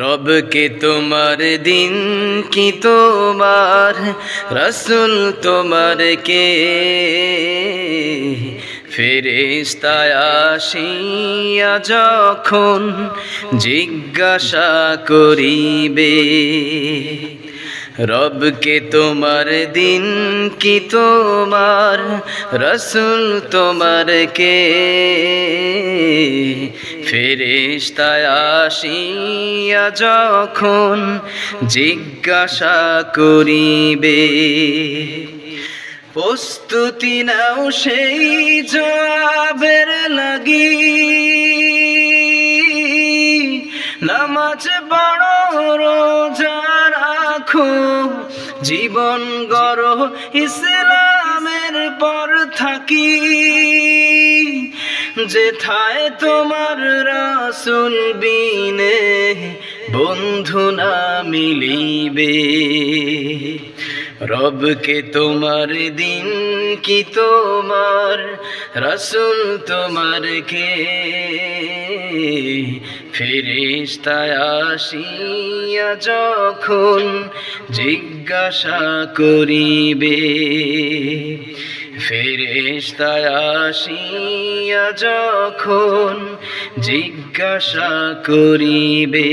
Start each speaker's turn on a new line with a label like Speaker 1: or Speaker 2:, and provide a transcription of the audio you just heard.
Speaker 1: রবকে তোমার দিন কি তোমার? রসুল তোমার কে? ফেরেস্তায় আসিয়া যখন জিজ্ঞাসা করিবে, রবকে তোমার দিন কি তোমার? রসুল তোমার কে? ফেরেস্তায় আসিয়া যখন জিজ্ঞাসা করিবে, প্রস্তুতি নাও সেই জবাবের লাগি। নামাজ বড় রোজা রাখো, জীবন গড়, ইসলামের পর থাকি। যেথায় তোমার রাসুল বিনে বন্ধু না মিলিবে। রবকে তোমার দিন কি তোমার, রসুল তোমার কে? ফেরেস্তায় আসিয়া যখন জিজ্ঞাসা করিবে ফেরেস্তায় আসিয়া যখন জিজ্ঞাসা করিবে